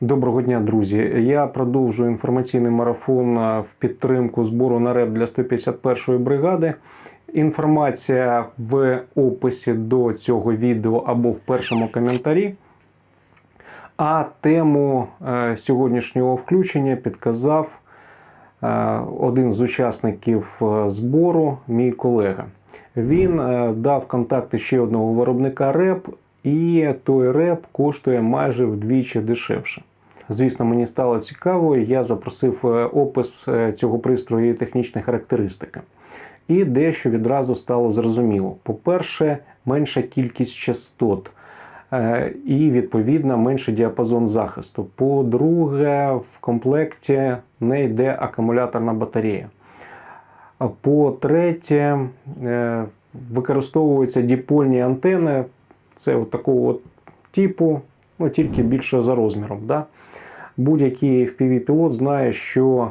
Доброго дня, друзі. Я продовжую інформаційний марафон е, в підтримку збору на РЕП для 151-ї бригади. Інформація в описі до цього відео або в першому коментарі. А тему е, сьогоднішнього включення підказав е, один з учасників збору, мій колега. Він дав контакти ще одного виробника РЕП, і той реп коштує майже вдвічі дешевше. Звісно, мені стало цікаво, я запросив е, опис е, цього пристрою і технічні характеристики. І дещо відразу стало зрозуміло. По-перше, менша кількість частот е, і, відповідно, менший діапазон захисту. По-друге, в комплекті не йде акумуляторна батарея. По-третє, використовуються діпольні антени. Це от такого от типу, ну тільки більше за розміром. Да? Будь-який FPV-пілот знає, що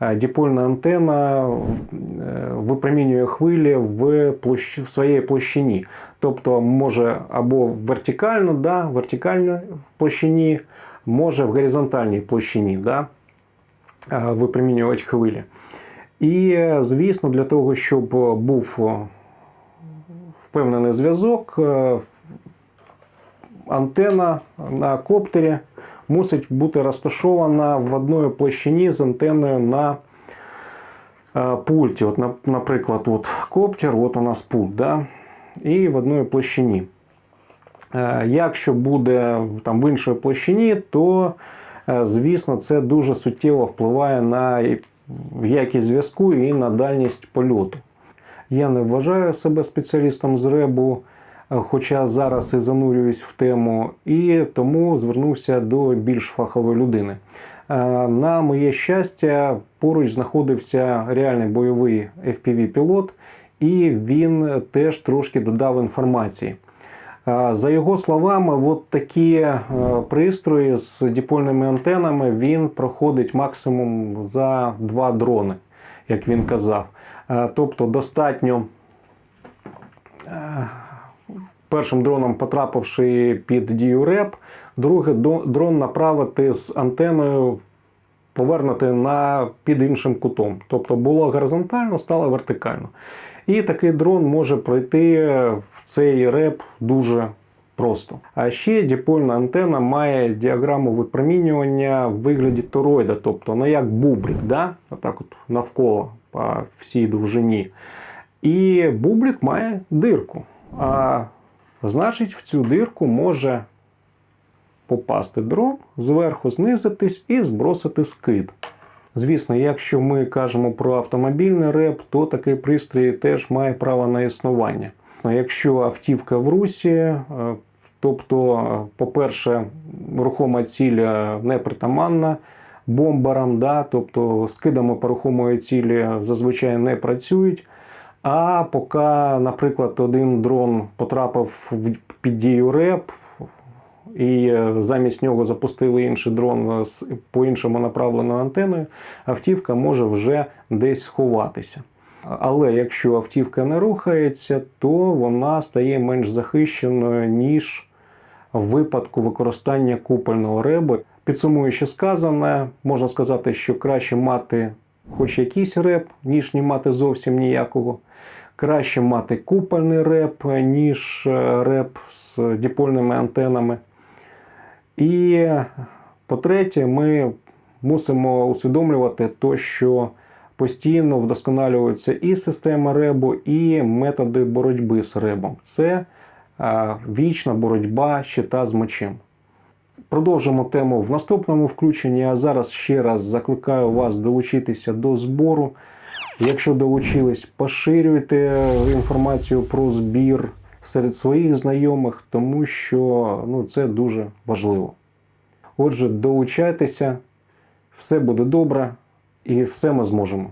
е, діпольна антена е, випромінює хвилі в, площ... в своїй площині. Тобто може або вертикально, да, вертикально в площині, може в горизонтальній площині да, е, випромінювати хвилі. І, звісно, для того, щоб був впевнений зв'язок, антена на коптері мусить бути розташована в одній площині з антеною на е, пульті. От, наприклад, от коптер, от у нас пульт, да? і в одній площині. Е, Якщо буде там в іншій площині, то е, звісно це дуже суттєво впливає на якість зв'язку і на дальність польоту. Я не вважаю себе спеціалістом з ребу, хоча зараз і занурююсь в тему, і тому звернувся до більш фахової людини. Е, На моє щастя, поруч знаходився реальний бойовий FPV-пілот, і він теж трошки додав інформації. Е, За його словами, от такі е, пристрої з діпольними антенами він проходить максимум за два дрони, як він казав. Е, Тобто достатньо е, першим дроном потрапивши під дію РЕП, другий дрон направити з антеною, повернути на під іншим кутом. Тобто було горизонтально, стало вертикально. І такий дрон може пройти в цей реп дуже просто. А ще діпольна антена має діаграму випромінювання в вигляді тороїда, тобто ну як бублик, да? отак от навколо по всій довжині. І бублик має дирку. А значить, в цю дирку може попасти дрон, зверху знизитись і збросити скид. Звісно, якщо ми кажемо про автомобільний реп, то такий пристрій теж має право на існування. Якщо автівка в русі, е, тобто, по-перше, рухома ціль е, не притаманна бомбарам, да, тобто скидами по рухомої цілі зазвичай не працюють. А поки, наприклад, один дрон потрапив під дію РЕП, і е, замість нього запустили інший дрон з по-іншому направленою антеною, автівка може вже десь сховатися. Але якщо автівка не рухається, то вона стає менш захищеною, ніж в випадку використання купольного ребу. Підсумуючи сказане, можна сказати, що краще мати хоч якийсь реп, ніж не мати зовсім ніякого. Краще мати купольний реп, ніж е, реп з діпольними антенами. І по-третє, ми мусимо усвідомлювати то, що постійно вдосконалюються і система ребу, і методи боротьби з ребом. Це е, вічна боротьба щита з мечем. Продовжимо тему в наступному включенні. А зараз ще раз закликаю вас долучитися до збору. Якщо долучились, поширюйте інформацію про збір серед своїх знайомих, тому що ну, це дуже важливо. Отже, долучайтеся, все буде добре і все ми зможемо.